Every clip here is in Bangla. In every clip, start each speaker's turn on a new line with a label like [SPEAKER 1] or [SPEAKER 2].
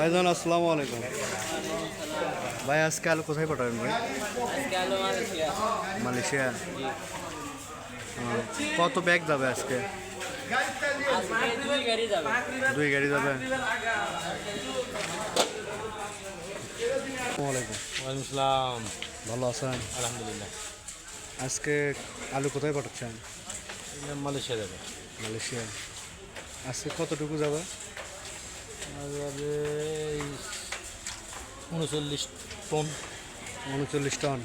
[SPEAKER 1] ভাইজান আসসালামু আলাইকুম। ভাই আজকে আলু কোথায় পাঠাবেন ভাই?
[SPEAKER 2] মালয়েশিয়া।
[SPEAKER 1] কত ব্যাগ যাবে আজকে
[SPEAKER 2] দুই গাড়ি যাবে।
[SPEAKER 1] দুই গাড়ি যাবে? আসসালামু আলাইকুম।
[SPEAKER 3] ওয়ালাইকুম সালাম।
[SPEAKER 1] ভালো আছেন?
[SPEAKER 3] আলহামদুলিল্লাহ।
[SPEAKER 1] আজকে আলু কোথায় পাঠাচ্ছেন?
[SPEAKER 3] মালয়েশিয়া যাবে।
[SPEAKER 1] মালয়েশিয়া। আজকে কতটুকু যাবে?
[SPEAKER 3] যাবে উনচল্লিশ টন।
[SPEAKER 1] উনচল্লিশ টন।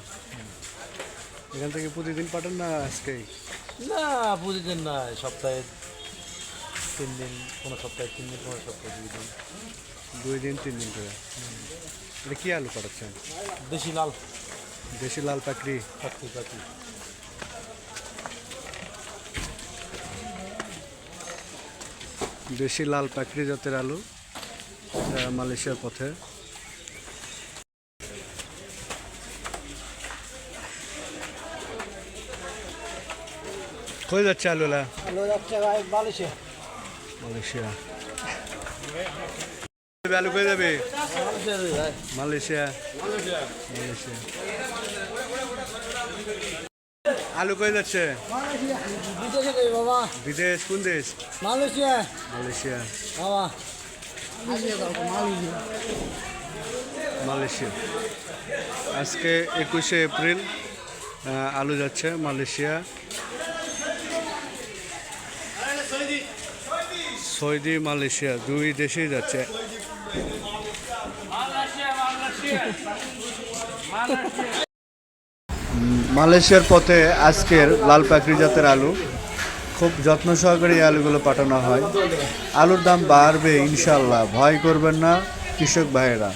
[SPEAKER 1] এখান থেকে প্রতিদিন পাঠান না আজকেই
[SPEAKER 3] না প্রতিদিন না সপ্তাহে তিন দিন কোনো সপ্তাহে তিন দিন কোনো সপ্তাহে দুই দিন।
[SPEAKER 1] দুই দিন তিন দিন করে? এটা কি আলু পাঠাচ্ছেন?
[SPEAKER 3] বেশি লাল।
[SPEAKER 1] দেশি লাল পাকড়ি?
[SPEAKER 3] পাখি পাখি
[SPEAKER 1] দেশি লাল পাকড়ি জাতের আলু? মালয়েশিয়ার পথে। কই যাচ্ছে আলুলা?
[SPEAKER 2] আলু যাচ্ছে ভাই মালয়েশিয়া।
[SPEAKER 1] মালয়েশিয়া। আলু কই যাবে? Malaysia Malaysia. আলু কই যাচ্ছে?
[SPEAKER 2] বিদেশ
[SPEAKER 1] কোন দেশ?
[SPEAKER 2] মালয়েশিয়া।
[SPEAKER 1] মালয়েশিয়া।
[SPEAKER 2] বাবা। মালয়েশিয়া।
[SPEAKER 1] আজকে একুশে এপ্রিল আলু যাচ্ছে মালয়েশিয়া। সৌদি মালয়েশিয়া, দুই দেশেই যাচ্ছে। মালয়েশিয়ার পথে আজকের লাল পাকড়ি জাতের আলু। খুব যত্ন সহকারে এই আলুগুলো পাঠানো হয়। আলুর দাম বাড়বে ইনশাল্লাহ ভয় করবেন না, কৃষক ভাইয়েরা।